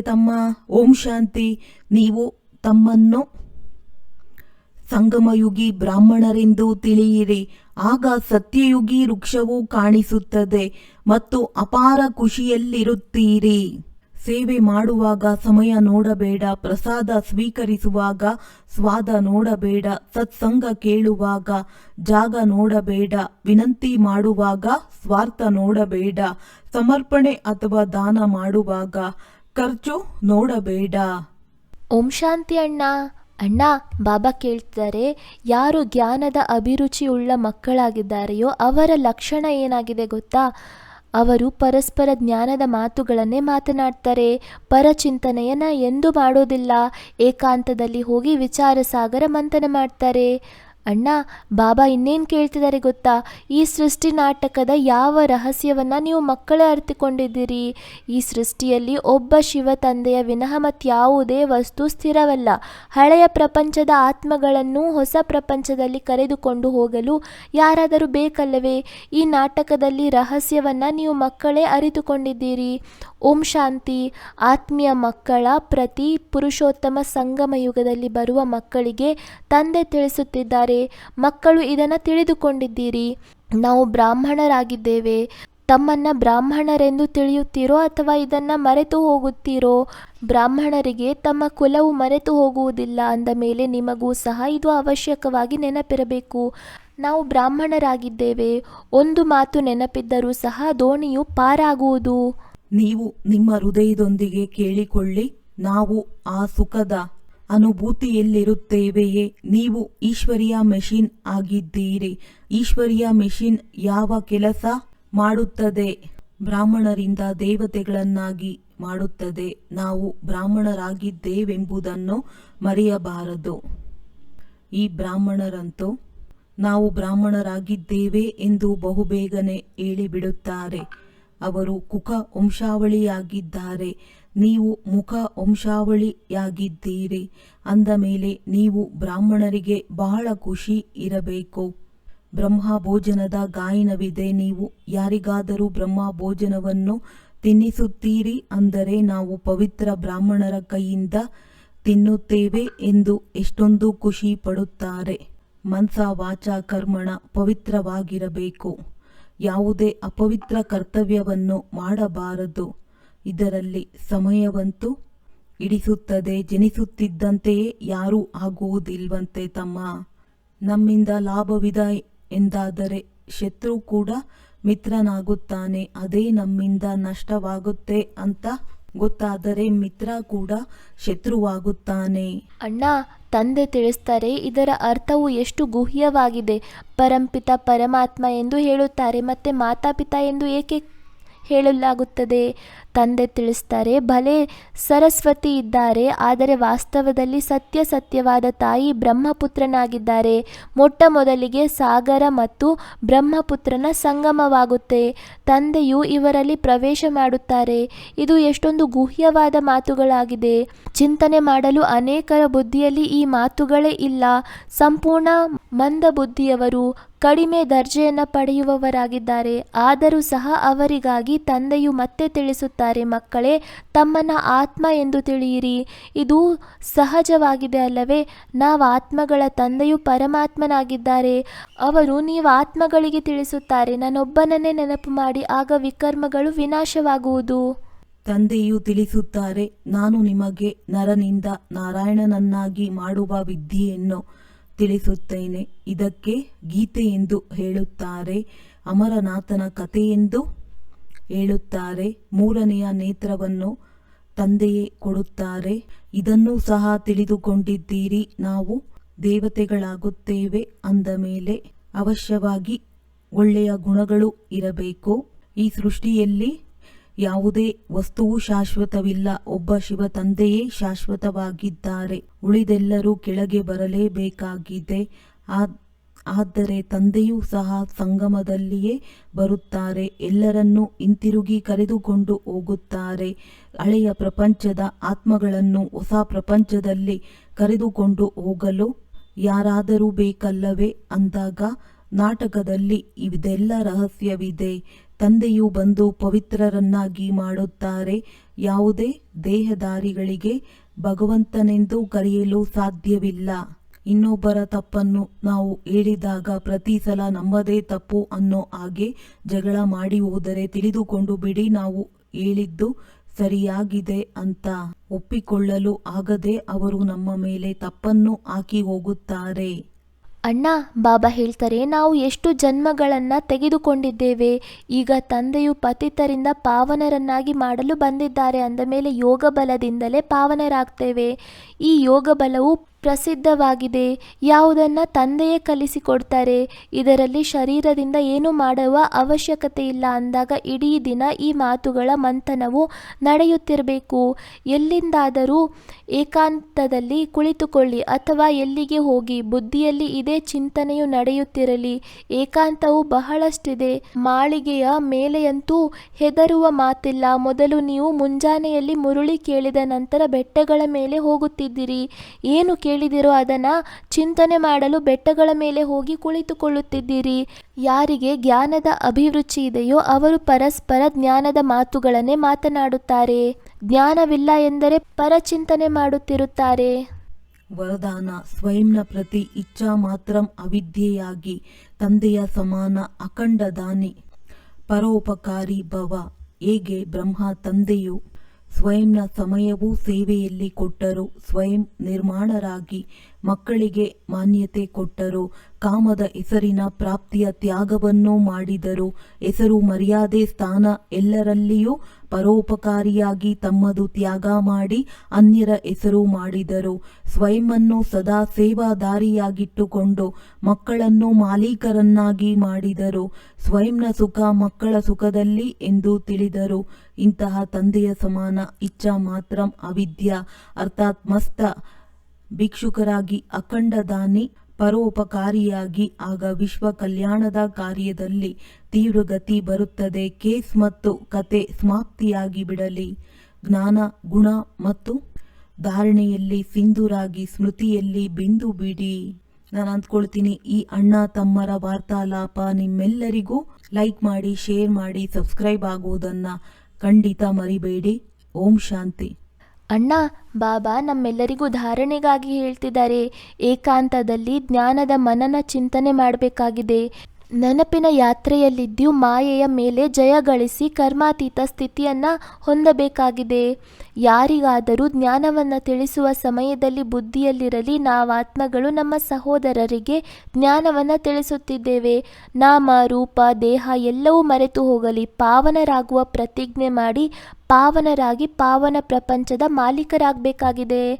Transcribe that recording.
ತಮ್ಮ ಓಂ ಶಾಂತಿ, ನೀವು ತಮ್ಮನ್ನು ಸಂಗಮಯುಗಿ ಬ್ರಾಹ್ಮಣರೆಂದು ತಿಳಿಯಿರಿ. ಆಗ ಸತ್ಯಯುಗಿ ವೃಕ್ಷವು ಕಾಣಿಸುತ್ತದೆ ಮತ್ತು ಅಪಾರ ಖುಷಿಯಲ್ಲಿರುತ್ತೀರಿ. ಸೇವೆ ಮಾಡುವಾಗ ಸಮಯ ನೋಡಬೇಡ, ಪ್ರಸಾದ ಸ್ವೀಕರಿಸುವಾಗ ಸ್ವಾದ ನೋಡಬೇಡ, ಸತ್ಸಂಗ ಕೇಳುವಾಗ ಜಾಗ ನೋಡಬೇಡ, ವಿನಂತಿ ಮಾಡುವಾಗ ಸ್ವಾರ್ಥ ನೋಡಬೇಡ, ಸಮರ್ಪಣೆ ಅಥವಾ ದಾನ ಮಾಡುವಾಗ ಖರ್ಚು ನೋಡಬೇಡ. ಓಂ ಶಾಂತಿ ಅಣ್ಣ. ಅಣ್ಣ, ಬಾಬಾ ಕೇಳ್ತಾರೆ ಯಾರು ಜ್ಞಾನದ ಅಭಿರುಚಿಯುಳ್ಳ ಮಕ್ಕಳಾಗಿದ್ದಾರೆಯೋ ಅವರ ಲಕ್ಷಣ ಏನಾಗಿದೆ ಗೊತ್ತಾ? ಅವರು ಪರಸ್ಪರ ಜ್ಞಾನದ ಮಾತುಗಳನ್ನೇ ಮಾತನಾಡ್ತಾರೆ ಪರಚಿಂತನೆಯನ್ನ ಎಂದೂ ಮಾಡೋದಿಲ್ಲ, ಏಕಾಂತದಲ್ಲಿ ಹೋಗಿ ವಿಚಾರ ಸಾಗರ ಮಂಥನ ಮಾಡ್ತಾರೆ. ಅಣ್ಣ, ಬಾಬಾ ಇನ್ನೇನು ಕೇಳ್ತಿದ್ದಾರೆ ಗೊತ್ತಾ? ಈ ಸೃಷ್ಟಿ ನಾಟಕದ ಯಾವ ರಹಸ್ಯವನ್ನು ನೀವು ಮಕ್ಕಳೇ ಅರಿತುಕೊಂಡಿದ್ದೀರಿ? ಈ ಸೃಷ್ಟಿಯಲ್ಲಿ ಒಬ್ಬ ಶಿವ ತಂದೆಯ ವಿನಃ ಮತ್ಯಾವುದೇ ವಸ್ತು ಸ್ಥಿರವಲ್ಲ. ಹಳೆಯ ಪ್ರಪಂಚದ ಆತ್ಮಗಳನ್ನು ಹೊಸ ಪ್ರಪಂಚದಲ್ಲಿ ಕರೆದುಕೊಂಡು ಹೋಗಲು ಯಾರಾದರೂ ಬೇಕಲ್ಲವೇ? ಈ ನಾಟಕದಲ್ಲಿ ರಹಸ್ಯವನ್ನು ನೀವು ಮಕ್ಕಳೇ ಅರಿತುಕೊಂಡಿದ್ದೀರಿ. ಓಂ ಶಾಂತಿ. ಆತ್ಮೀಯ ಮಕ್ಕಳ, ಪ್ರತಿ ಪುರುಷೋತ್ತಮ ಸಂಗಮ ಯುಗದಲ್ಲಿ ಬರುವ ಮಕ್ಕಳಿಗೆ ತಂದೆ ತಿಳಿಸುತ್ತಿದ್ದಾರೆ. ಮಕ್ಕಳು ಇದನ್ನು ತಿಳಿದುಕೊಂಡಿದ್ದೀರಿ. ನಾವು ಬ್ರಾಹ್ಮಣರಾಗಿದ್ದೇವೆ. ತಮ್ಮನ್ನ ಬ್ರಾಹ್ಮಣರೆಂದು ತಿಳಿಯುತ್ತೀರೋ ಅಥವಾ ಇದನ್ನ ಮರೆತು ಹೋಗುತ್ತೀರೋ, ಬ್ರಾಹ್ಮಣರಿಗೆ ತಮ್ಮ ಕುಲವು ಮರೆತು ಹೋಗುವುದಿಲ್ಲ ಅಂದ ಮೇಲೆ ನಿಮಗೂ ಸಹ ಇದು ಅವಶ್ಯಕವಾಗಿ ನೆನಪಿರಬೇಕು. ನಾವು ಬ್ರಾಹ್ಮಣರಾಗಿದ್ದೇವೆ. ಒಂದು ಮಾತು ನೆನಪಿದ್ದರೂ ಸಹ ದೋಣಿಯು ಪಾರಾಗುವುದು. ನೀವು ನಿಮ್ಮ ಹೃದಯದೊಂದಿಗೆ ಕೇಳಿಕೊಳ್ಳಿ, ನಾವು ಆ ಸುಖದ ಅನುಭೂತಿಯಲ್ಲಿರುತ್ತೇವೆಯೇ. ನೀವು ಈಶ್ವರಿಯ ಮೆಷಿನ್ ಆಗಿದ್ದೀರಿ. ಈಶ್ವರಿಯ ಮೆಷಿನ್ ಯಾವ ಕೆಲಸ ಮಾಡುತ್ತದೆ? ಬ್ರಾಹ್ಮಣರಿಂದ ದೇವತೆಗಳನ್ನಾಗಿ ಮಾಡುತ್ತದೆ. ನಾವು ಬ್ರಾಹ್ಮಣರಾಗಿದ್ದೇವೆಂಬುದನ್ನು ಮರೆಯಬಾರದು. ಈ ಬ್ರಾಹ್ಮಣರಂತೂ ನಾವು ಬ್ರಾಹ್ಮಣರಾಗಿದ್ದೇವೆ ಎಂದು ಬಹುಬೇಗನೆ ಹೇಳಿಬಿಡುತ್ತಾರೆ. ಅವರು ಕುಕ ವಂಶಾವಳಿಯಾಗಿದ್ದಾರೆ. ನೀವು ಮುಖ ವಂಶಾವಳಿಯಾಗಿದ್ದೀರಿ. ಅಂದ ಮೇಲೆ ನೀವು ಬ್ರಾಹ್ಮಣರಿಗೆ ಬಹಳ ಖುಷಿ ಇರಬೇಕು. ಬ್ರಹ್ಮ ಭೋಜನದ ಗಾಯನವಿದೆ. ನೀವು ಯಾರಿಗಾದರೂ ಬ್ರಹ್ಮ ಭೋಜನವನ್ನು ತಿನ್ನಿಸುತ್ತೀರಿ ಅಂದರೆ ನಾವು ಪವಿತ್ರ ಬ್ರಾಹ್ಮಣರ ಕೈಯಿಂದ ತಿನ್ನುತ್ತೇವೆ ಎಂದು ಎಷ್ಟೊಂದು ಖುಷಿ ಪಡುತ್ತಾರೆ. ಮನ್ಸ ವಾಚ ಕರ್ಮಣ ಪವಿತ್ರವಾಗಿರಬೇಕು. ಯಾವುದೇ ಅಪವಿತ್ರ ಕರ್ತವ್ಯವನ್ನು ಮಾಡಬಾರದು. ಇದರಲ್ಲಿ ಸಮಯವಂತೂ ಇಡಿಸುತ್ತದೆ. ಜನಿಸುತ್ತಿದ್ದಂತೆಯೇ ಯಾರೂ ಆಗುವುದಿಲ್ವಂತೆ ತಮ್ಮ. ನಮ್ಮಿಂದ ಲಾಭವಿದ ಎಂದಾದರೆ ಶತ್ರು ಕೂಡ ಮಿತ್ರನಾಗುತ್ತಾನೆ. ಅದೇ ನಮ್ಮಿಂದ ನಷ್ಟವಾಗುತ್ತೆ ಅಂತ ಗೊತ್ತಾದರೆ ಮಿತ್ರ ಕೂಡ ಶತ್ರುವಾಗುತ್ತಾನೆ. ಅಣ್ಣ, ತಂದೆ ತಿಳಿಸ್ತಾರೆ, ಇದರ ಅರ್ಥವು ಎಷ್ಟು ಗುಹ್ಯವಾಗಿದೆ. ಪರಂಪಿತ ಪರಮಾತ್ಮ ಎಂದು ಹೇಳುತ್ತಾರೆ, ಮತ್ತೆ ಮಾತಾಪಿತ ಎಂದು ಏಕೆ ಹೇಳಲಾಗುತ್ತದೆ. ತಂದೆ ತಿಳಿಸ್ತಾರೆ, ಭಲೆ ಸರಸ್ವತಿ ಇದ್ದಾರೆ, ಆದರೆ ವಾಸ್ತವದಲ್ಲಿ ಸತ್ಯ ಸತ್ಯವಾದ ತಾಯಿ ಬ್ರಹ್ಮಪುತ್ರನಾಗಿದ್ದಾರೆ. ಮೊಟ್ಟ ಮೊದಲಿಗೆ ಸಾಗರ ಮತ್ತು ಬ್ರಹ್ಮಪುತ್ರನ ಸಂಗಮವಾಗುತ್ತೆ. ತಂದೆಯು ಇವರಲ್ಲಿ ಪ್ರವೇಶ ಮಾಡುತ್ತಾರೆ. ಇದು ಎಷ್ಟೊಂದು ಗುಹ್ಯವಾದ ಮಾತುಗಳಾಗಿದೆ. ಚಿಂತನೆ ಮಾಡಲು ಅನೇಕರ ಬುದ್ಧಿಯಲ್ಲಿ ಈ ಮಾತುಗಳೇ ಇಲ್ಲ. ಸಂಪೂರ್ಣ ಮಂದ ಬುದ್ಧಿಯವರು ಕಡಿಮೆ ದರ್ಜೆಯನ್ನು ಪಡೆಯುವವರಾಗಿದ್ದಾರೆ. ಆದರೂ ಸಹ ಅವರಿಗಾಗಿ ತಂದೆಯು ಮತ್ತೆ ತಿಳಿಸುತ್ತಾರೆ, ಮಕ್ಕಳೇ, ತಮ್ಮನ ಆತ್ಮ ಎಂದು ತಿಳಿಯಿರಿ. ಇದು ಸಹಜವಾಗಿದೆ ಅಲ್ಲವೇ, ನಾವು ಆತ್ಮಗಳ ತಂದೆಯು ಪರಮಾತ್ಮನಾಗಿದ್ದಾರೆ. ಅವರು ನೀವು ಆತ್ಮಗಳಿಗೆ ತಿಳಿಸುತ್ತಾರೆ, ನಾನೊಬ್ಬನನ್ನೇ ನೆನಪು ಮಾಡಿ, ಆಗ ವಿಕರ್ಮಗಳು ವಿನಾಶವಾಗುವುದು. ತಂದೆಯು ತಿಳಿಸುತ್ತಾರೆ, ನಾನು ನಿಮಗೆ ನರನಿಂದ ನಾರಾಯಣನನ್ನಾಗಿ ಮಾಡುವ ವಿದ್ಯೆಯನ್ನು. ತಿಳಿಸುತ್ತೇನೆ. ಇದಕ್ಕೆ ಗೀತೆ ಎಂದು ಹೇಳುತ್ತಾರೆ, ಅಮರನಾಥನ ಎಂದು ಹೇಳುತ್ತಾರೆ, ಮೂರನೆಯ ನೇತ್ರವನ್ನು ತಂದೆಯೇ ಕೊಡುತ್ತಾರೆ. ಇದನ್ನು ಸಹ ತಿಳಿದುಕೊಂಡಿದ್ದೀರಿ. ನಾವು ದೇವತೆಗಳಾಗುತ್ತೇವೆ ಅಂದ ಮೇಲೆ ಅವಶ್ಯವಾಗಿ ಒಳ್ಳೆಯ ಗುಣಗಳು ಇರಬೇಕು. ಈ ಸೃಷ್ಟಿಯಲ್ಲಿ ಯಾವುದೇ ವಸ್ತುವು ಶಾಶ್ವತವಿಲ್ಲ. ಒಬ್ಬ ಶಿವ ತಂದೆಯೇ ಶಾಶ್ವತವಾಗಿದ್ದಾರೆ. ಉಳಿದೆಲ್ಲರೂ ಕೆಳಗೆ ಬರಲೇಬೇಕಾಗಿದೆ. ಆದರೆ ತಂದೆಯೂ ಸಹ ಸಂಗಮದಲ್ಲಿಯೇ ಬರುತ್ತಾರೆ. ಎಲ್ಲರನ್ನೂ ಹಿಂತಿರುಗಿ ಕರೆದುಕೊಂಡು ಹೋಗುತ್ತಾರೆ. ಹಳೆಯ ಪ್ರಪಂಚದ ಆತ್ಮಗಳನ್ನು ಹೊಸ ಪ್ರಪಂಚದಲ್ಲಿ ಕರೆದುಕೊಂಡು ಹೋಗಲು ಯಾರಾದರೂ ಬೇಕಲ್ಲವೇ? ಅಂದಾಗ ನಾಟಕದಲ್ಲಿ ಇದೆಲ್ಲ ರಹಸ್ಯವಿದೆ. ತಂದೆಯು ಬಂದು ಪವಿತ್ರರನ್ನಾಗಿ ಮಾಡುತ್ತಾರೆ. ಯಾವುದೇ ದೇಹದಾರಿಗಳಿಗೆ ಭಗವಂತನೆಂದು ಕರೆಯಲು ಸಾಧ್ಯವಿಲ್ಲ. ಇನ್ನೊಬ್ಬರ ತಪ್ಪನ್ನು ನಾವು ಹೇಳಿದಾಗ ಪ್ರತಿ ಸಲ ನಮ್ಮದೇ ತಪ್ಪು ಅನ್ನೋ ಹಾಗೆ ಜಗಳ ಮಾಡಿ ಹೋದರೆ ತಿಳಿದುಕೊಂಡು ಬಿಡಿ, ನಾವು ಹೇಳಿದ್ದು ಸರಿಯಾಗಿದೆ ಅಂತ. ಒಪ್ಪಿಕೊಳ್ಳಲು ಆಗದೆ ಅವರು ನಮ್ಮ ಮೇಲೆ ತಪ್ಪನ್ನು ಹಾಕಿ ಹೋಗುತ್ತಾರೆ. ಅಣ್ಣ, ಬಾಬಾ ಹೇಳ್ತಾರೆ, ನಾವು ಎಷ್ಟು ಜನ್ಮಗಳನ್ನು ತೆಗೆದುಕೊಂಡಿದ್ದೇವೆ. ಈಗ ತಂದೆಯು ಪತಿತರಿಂದ ಪಾವನರನ್ನಾಗಿ ಮಾಡಲು ಬಂದಿದ್ದಾರೆ. ಅಂದ ಮೇಲೆ ಯೋಗ ಬಲದಿಂದಲೇ ಪಾವನರಾಗ್ತೇವೆ. ಈ ಯೋಗ ಬಲವು ಪ್ರಸಿದ್ಧವಾಗಿದೆ. ಯಾವುದನ್ನು ತಂದೆಯೇ ಕಲಿಸಿಕೊಡ್ತಾರೆ, ಇದರಲ್ಲಿ ಶರೀರದಿಂದ ಏನು ಮಾಡುವ ಅವಶ್ಯಕತೆ ಇಲ್ಲ ಅಂದಾಗ ಇಡೀ ದಿನ ಈ ಮಾತುಗಳ ಮಂಥನವು ನಡೆಯುತ್ತಿರಬೇಕು. ಎಲ್ಲಿಂದಾದರೂ ಏಕಾಂತದಲ್ಲಿ ಕುಳಿತುಕೊಳ್ಳಿ ಅಥವಾ ಎಲ್ಲಿಗೆ ಹೋಗಿ, ಬುದ್ಧಿಯಲ್ಲಿ ಇದೇ ಚಿಂತನೆಯು ನಡೆಯುತ್ತಿರಲಿ. ಏಕಾಂತವು ಬಹಳಷ್ಟಿದೆ. ಮಾಳಿಗೆಯ ಮೇಲೆಯಂತೂ ಹೆದರುವ ಮಾತಿಲ್ಲ. ಮೊದಲು ನೀವು ಮುಂಜಾನೆಯಲ್ಲಿ ಮುರುಳಿ ಕೇಳಿದ ನಂತರ ಬೆಟ್ಟಗಳ ಮೇಲೆ ಹೋಗುತ್ತಿದ್ದೀರಿ. ಏನು ಕೇಳಿದಿರೋ ಅದನ್ನು ಚಿಂತನೆ ಮಾಡಲು ಬೆಟ್ಟಗಳ ಮೇಲೆ ಹೋಗಿ ಕುಳಿತುಕೊಳ್ಳುತ್ತಿದ್ದೀರಿ. ಯಾರಿಗೆ ಜ್ಞಾನದ ಅಭಿರುಚಿ ಇದೆಯೋ ಅವರು ಪರಸ್ಪರ ಜ್ಞಾನದ ಮಾತುಗಳನ್ನೇ ಮಾತನಾಡುತ್ತಾರೆ. ಜ್ಞಾನವಿಲ್ಲ ಎಂದರೆ ಪರಚಿಂತನೆ ಮಾಡುತ್ತಿರುತ್ತಾರೆ. ವರದಾನ ಸ್ವಯಂನ ಪ್ರತಿ ಇಚ್ಛಾ ಮಾತ್ರಂ ಅವಿದ್ಯೆಯಾಗಿ ತಂದೆಯ ಸಮಾನ ಅಖಂಡ ದಾನಿ ಪರೋಪಕಾರಿ ಭವ. ಹೇಗೆ ಬ್ರಹ್ಮ ತಂದೆಯು ಸ್ವಯಂನ ಸಮಯವೂ ಸೇವೆಯಲ್ಲಿ ಕೊಟ್ಟರು. ಸ್ವಯಂ ನಿರ್ಮಾಣರಾಗಿ ಮಕ್ಕಳಿಗೆ ಮಾನ್ಯತೆ ಕೊಟ್ಟರು. ಕಾಮದ ಹೆಸರಿನ ಪ್ರಾಪ್ತಿಯ ತ್ಯಾಗವನ್ನು ಮಾಡಿದರು. ಹೆಸರು ಮರ್ಯಾದೆ ಸ್ಥಾನ ಎಲ್ಲರಲ್ಲಿಯೂ ಪರೋಪಕಾರಿಯಾಗಿ ತಮ್ಮದು ತ್ಯಾಗ ಮಾಡಿ ಅನ್ಯರ ಹೆಸರು ಮಾಡಿದರು. ಸ್ವಯಂವನ್ನು ಸದಾ ಸೇವಾದಾರಿಯಾಗಿಟ್ಟುಕೊಂಡು ಮಕ್ಕಳನ್ನು ಮಾಲೀಕರನ್ನಾಗಿ ಮಾಡಿದರು. ಸ್ವಯಂನ ಸುಖ ಮಕ್ಕಳ ಸುಖದಲ್ಲಿ ಎಂದು ತಿಳಿದರು. ಇಂತಹ ತಂದೆಯ ಸಮಾನ ಇಚ್ಛಾ ಮಾತ್ರ ಅವಿದ್ಯ. ಅರ್ಥಾತ್ ಮಸ್ತ ಭಿಕ್ಷುಕರಾಗಿ ಅಖಂಡ ದಾನಿ ಪರೋಪಕಾರಿಯಾಗಿ, ಆಗ ವಿಶ್ವ ಕಲ್ಯಾಣದ ಕಾರ್ಯದಲ್ಲಿ ತೀವ್ರಗತಿ ಬರುತ್ತದೆ. ಕೇಸ್ ಮತ್ತು ಕತೆ ಸಮಾಪ್ತಿಯಾಗಿ ಬಿಡಲಿ. ಜ್ಞಾನ, ಗುಣ ಮತ್ತು ಧಾರಣೆಯಲ್ಲಿ ಸಿಂಧುರಾಗಿ ಸ್ಮೃತಿಯಲ್ಲಿ ಬಿಂದು ಬಿಡಿ. ನಾನು ಅಂದ್ಕೊಳ್ತೀನಿ, ಈ ಅಣ್ಣ ತಮ್ಮರ ವಾರ್ತಾಲಾಪ ನಿಮ್ಮೆಲ್ಲರಿಗೂ ಲೈಕ್ ಮಾಡಿ, ಶೇರ್ ಮಾಡಿ, ಸಬ್ಸ್ಕ್ರೈಬ್ ಆಗುವುದನ್ನು ಖಂಡಿತ ಮರಿಬೇಡಿ. ಓಂ ಶಾಂತಿ. ಅಣ್ಣ ಬಾಬಾ ನಮ್ಮೆಲ್ಲರಿಗೂ ಧಾರಣೆಗಾಗಿ ಹೇಳ್ತಿದ್ದಾರೆ ಏಕಾಂತದಲ್ಲಿ ಜ್ಞಾನದ ಮನನ ಚಿಂತನೆ ಮಾಡಬೇಕಾಗಿದೆ. ನೆನಪಿನ ಯಾತ್ರೆಯಲ್ಲಿದ್ದು ಮಾಯೆಯ ಮೇಲೆ ಜಯ ಗಳಿಸಿ ಕರ್ಮಾತೀತ ಸ್ಥಿತಿಯನ್ನು ಹೊಂದಬೇಕಾಗಿದೆ. ಯಾರಿಗಾದರೂ ಜ್ಞಾನವನ್ನು ತಿಳಿಸುವ ಸಮಯದಲ್ಲಿ ಬುದ್ಧಿಯಲ್ಲಿರಲಿ ನಾವಾತ್ಮಗಳು ನಮ್ಮ ಸಹೋದರರಿಗೆ ಜ್ಞಾನವನ್ನು ತಿಳಿಸುತ್ತಿದ್ದೇವೆ. ನಾಮ, ರೂಪ, ದೇಹ ಎಲ್ಲವೂ ಮರೆತು ಹೋಗಲಿ, ಪಾವನರಾಗುವ ಪ್ರತಿಜ್ಞೆ ಮಾಡಿ ಪಾವನರಾಗಿ ಪಾವನ ಪ್ರಪಂಚದ ಮಾಲೀಕರಾಗಬೇಕಾಗಿದೆ.